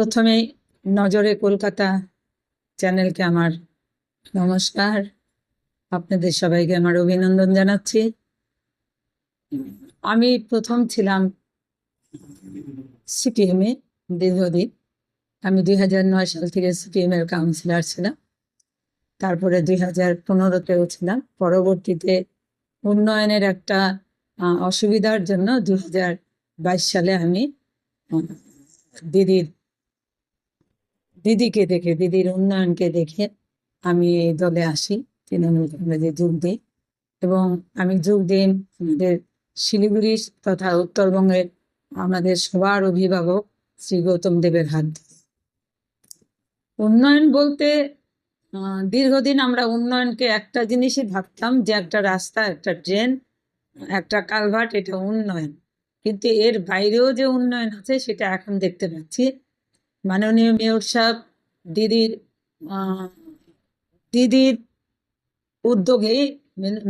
প্রথমেই নজরে কলকাতা চ্যানেলকে আমার নমস্কার। আপনাদের সবাইকে আমার অভিনন্দন জানাচ্ছি। আমি প্রথম ছিলাম সিপিএমে দীর্ঘদিন। আমি দুই হাজার নয় সাল থেকে সিপিএম এর কাউন্সিলর ছিলাম। তারপরে দুই হাজার পনেরোতেও ছিলাম। পরবর্তীতে উন্নয়নের একটা অসুবিধার জন্য দু হাজার বাইশ সালে আমি দিদির দিদিকে দেখে, দিদির উন্নয়নকে দেখে আমি এই দলে আসি, তৃণমূল কংগ্রেসে যোগ দিই এবং আমি যোগ দিই আমাদের শিলিগুড়ি তথা উত্তরবঙ্গের আমাদের সবার অভিভাবক শ্রী গৌতম দেবের হাত। উন্নয়ন বলতে দীর্ঘদিন আমরা উন্নয়নকে একটা জিনিসই ভাবতাম যে একটা রাস্তা, একটা ট্রেন, একটা কালভার্ট, এটা উন্নয়ন কিন্তু এর বাইরেও যে উন্নয়ন আছে, সেটা এখন দেখতে পাচ্ছি মাননীয় মেয়র সাহেব, দিদির দিদির উদ্যোগে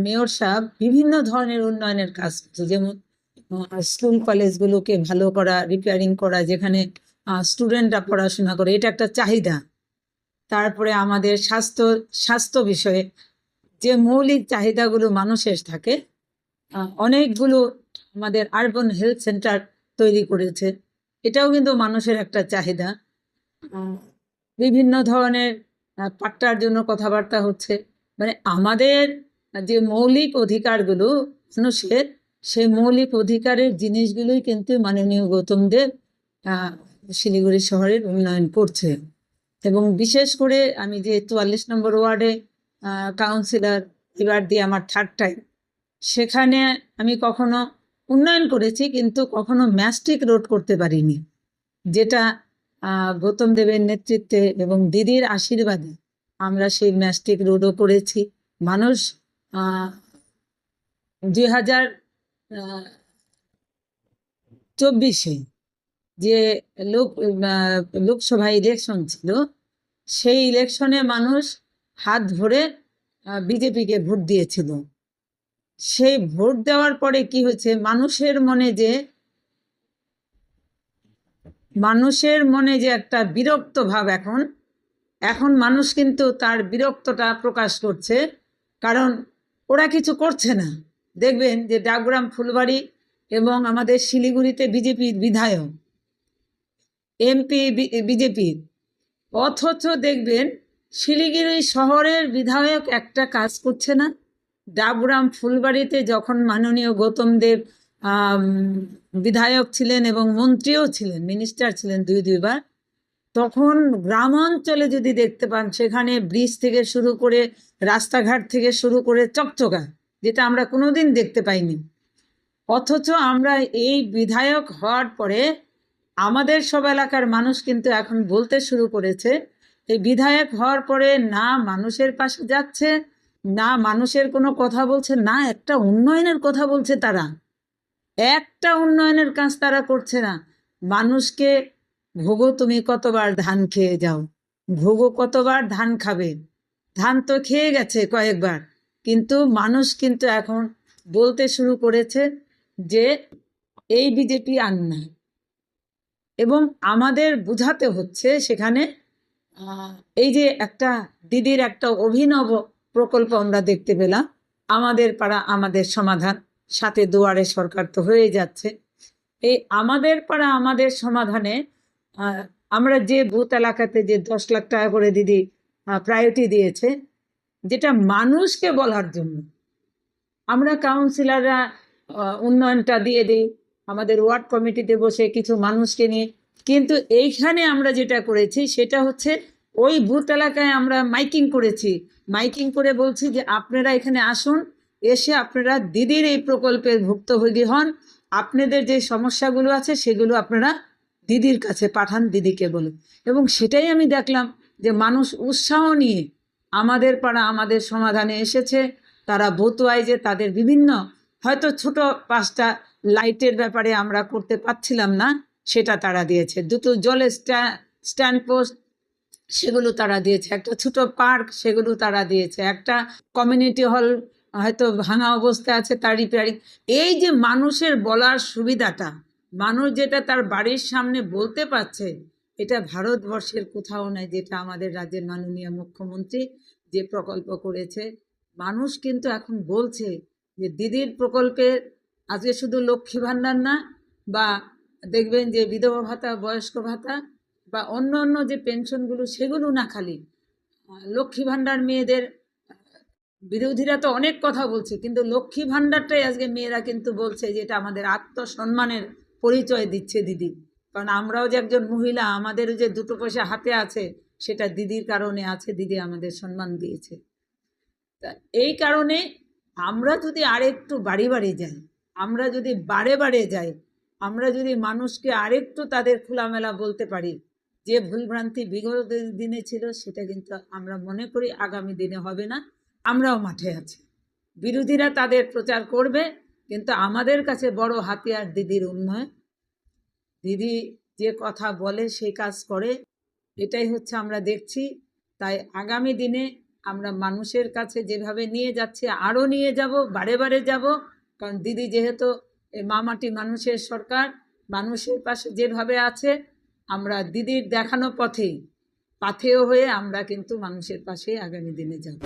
মেয়র সাহেব বিভিন্ন ধরনের উন্নয়নের কাজ যেমন স্কুল কলেজগুলোকে ভালো করা রিপেয়ারিং করা, যেখানে স্টুডেন্টরা পড়াশোনা করে, এটা একটা চাহিদা। তারপরে আমাদের স্বাস্থ্য স্বাস্থ্য বিষয়ে যে মৌলিক চাহিদাগুলো মানুষের থাকে অনেকগুলো আমাদের আরবান হেলথ সেন্টার তৈরি করেছে। এটাও কিন্তু মানুষের একটা চাহিদা। বিভিন্ন ধরনের পাট্টার জন্য কথাবার্তা হচ্ছে। মানে আমাদের যে মৌলিক অধিকারগুলো মানুষের সেই মৌলিক অধিকারের জিনিসগুলোই কিন্তু মাননীয় গৌতম দেব শিলিগুড়ি শহরের উন্নয়ন করছে। এবং বিশেষ করে আমি যে চুয়াল্লিশ নম্বর ওয়ার্ডে কাউন্সিলর এবার দিয়ে আমার থার্ড টাইম সেখানে আমি কখনো উন্নয়ন করেছি, কিন্তু কখনো ম্যাস্টিক রোড করতে পারিনি। যেটা গৌতম দেবের নেতৃত্বে এবং দিদির আশীর্বাদে আমরা সেই ম্যাস্টিক রোডও করেছি। মানুষ দুই হাজার চব্বিশে যে লোক লোকসভা ইলেকশন ছিল, সেই ইলেকশনে মানুষ হাত ভরে বিজেপিকে ভোট দিয়েছিল। সেই ভোট দেওয়ার পরে কি হয়েছে? মানুষের মনে যে মানুষের মনে যে একটা বিরক্ত ভাব এখন এখন মানুষ কিন্তু তার বিরক্তটা প্রকাশ করছে। কারণ ওরা কিছু করছে না। দেখবেন যে ডাকগ্রাম ফুলবাড়ি এবং আমাদের শিলিগুড়িতে বিজেপির বিধায়ক, এমপি বিজেপির। অথচ দেখবেন শিলিগুড়ি শহরের বিধায়ক একটা কাজ করছে না। ডাবগ্রাম ফুলবাড়িতে যখন মাননীয় গৌতম দেব বিধায়ক ছিলেন এবং মন্ত্রীও ছিলেন মিনিস্টার ছিলেন দুই, দুইবার, তখন গ্রাম অঞ্চলে যদি দেখতে পান, সেখানে ব্রিজ থেকে শুরু করে রাস্তাঘাট থেকে শুরু করে চকচকা, যেটা আমরা কোনোদিন দেখতে পাইনি। অথচ আমরা এই বিধায়ক হওয়ার পরে আমাদের সব এলাকার মানুষ কিন্তু এখন বলতে শুরু করেছে, এই বিধায়ক হওয়ার পরে না মানুষের পাশে যাচ্ছে না মানুষের কোনো কথা বলছে, না একটা উন্নয়নের কথা বলছে তারা। একটা উন্নয়নের কাজ তারা করছে না। মানুষকে, ভোগো তুমি কতবার ধান খেয়ে যাও। ভোগো কতবার ধান খাবে। ধান তো খেয়ে গেছে কয়েকবার। কিন্তু মানুষ কিন্তু এখন বলতে শুরু করেছে যে, এই বিজেপি আর নাই। এবং আমাদের বোঝাতে হচ্ছে সেখানে এই যে একটা দিদির একটা অভিনব প্রকল্প আমরা দেখতে পেলাম। আমাদের পাড়া, আমাদের সমাধান। সাথে দুয়ারে সরকার তো হয়ে যাচ্ছে। এই আমাদের পাড়া, আমাদের সমাধানে আমরা যে বুথ এলাকাতে যে দশ লাখ টাকা করে দিদি প্রায়োরিটি দিয়েছে, যেটা মানুষকে বলার জন্য। আমরা কাউন্সিলররা উন্নয়নটা দিয়ে দিই। আমাদের ওয়ার্ড কমিটিতে বসে কিছু মানুষকে নিয়ে। কিন্তু এইখানে আমরা যেটা করেছি, সেটা হচ্ছে ওই বুথ এলাকায় আমরা মাইকিং করেছি। মাইকিং করে বলছি যে, আপনারা এখানে আসুন, এসে আপনারা দিদির এই প্রকল্পের ভুক্তভোগী হন। আপনাদের যে সমস্যাগুলো আছে, সেগুলো আপনারা দিদির কাছে পাঠান, দিদিকে বলে এবং সেটাই আমি দেখলাম যে, মানুষ উৎসাহ নিয়ে আমাদের পাড়া আমাদের সমাধানে এসেছে। তারা বুথ যে, তাদের বিভিন্ন হয়তো ছোট পাঁচটা লাইটের ব্যাপারে আমরা করতে পারছিলাম না, সেটা তারা দিয়েছে। দুটো জলের স্ট্যান্ড পোস্ট সেগুলো তারা দিয়েছে। একটা ছোট পার্ক সেগুলো তারা দিয়েছে। একটা কমিউনিটি হল হয়তো ভাঙা অবস্থায় আছে তার রিপেয়ারিং এই যে মানুষের বলার সুবিধাটা, মানুষ যেটা তার বাড়ির সামনে বলতে পারছে, এটা ভারতবর্ষের কোথাও নাই যেটা আমাদের রাজ্যের মাননীয় মুখ্যমন্ত্রী যে প্রকল্প করেছে। মানুষ কিন্তু এখন বলছে যে দিদির প্রকল্পের আজকে শুধু লক্ষ্মী ভাণ্ডার না, বা দেখবেন যে বিধবা ভাতা, বয়স্ক ভাতা বা অন্য অন্য যে পেনশনগুলো সেগুলো না খালি। লক্ষ্মী ভাণ্ডার মেয়েদের, বিরোধীরা তো অনেক কথা বলছে, কিন্তু লক্ষ্মী ভাণ্ডারটাই আজকে মেয়েরা কিন্তু বলছে যে এটা আমাদের আত্মসম্মানের পরিচয় দিচ্ছে দিদি। কারণ আমরাও যে একজন মহিলা, আমাদেরও যে দুটো পয়সা হাতে আছে, সেটা দিদির কারণে আছে, দিদি আমাদের সম্মান দিয়েছে। তা এই কারণে আমরা যদি আরেকটু বাড়ি বাড়ি যাই, আমরা যদি বারে বারে যাই, আমরা যদি মানুষকে আরেকটু তাদের খোলামেলা বলতে পারি যে ভুলভ্রান্তি বিগত দিনে ছিল, সেটা কিন্তু আমরা মনে করি আগামী দিনে হবে না। আমরাও মাঠে আছি। বিরোধীরা তাদের প্রচার করবে, কিন্তু আমাদের কাছে বড় হাতিয়ার দিদির উন্নয়ন। দিদি যে কথা বলে সেই কাজ করে। এটাই হচ্ছে আমরা দেখছি। তাই আগামী দিনে আমরা মানুষের কাছে যেভাবে নিয়ে যাচ্ছি, আরও নিয়ে যাব, বারে বারে যাব। কারণ দিদি যেহেতু এই মামাটি মানুষের সরকার, মানুষের পাশে যেভাবে আছে আমরা দিদির দেখানো পথে পাথেয় হয়ে আমরা কিন্তু মানুষের পাশে আগামী দিনে যাব।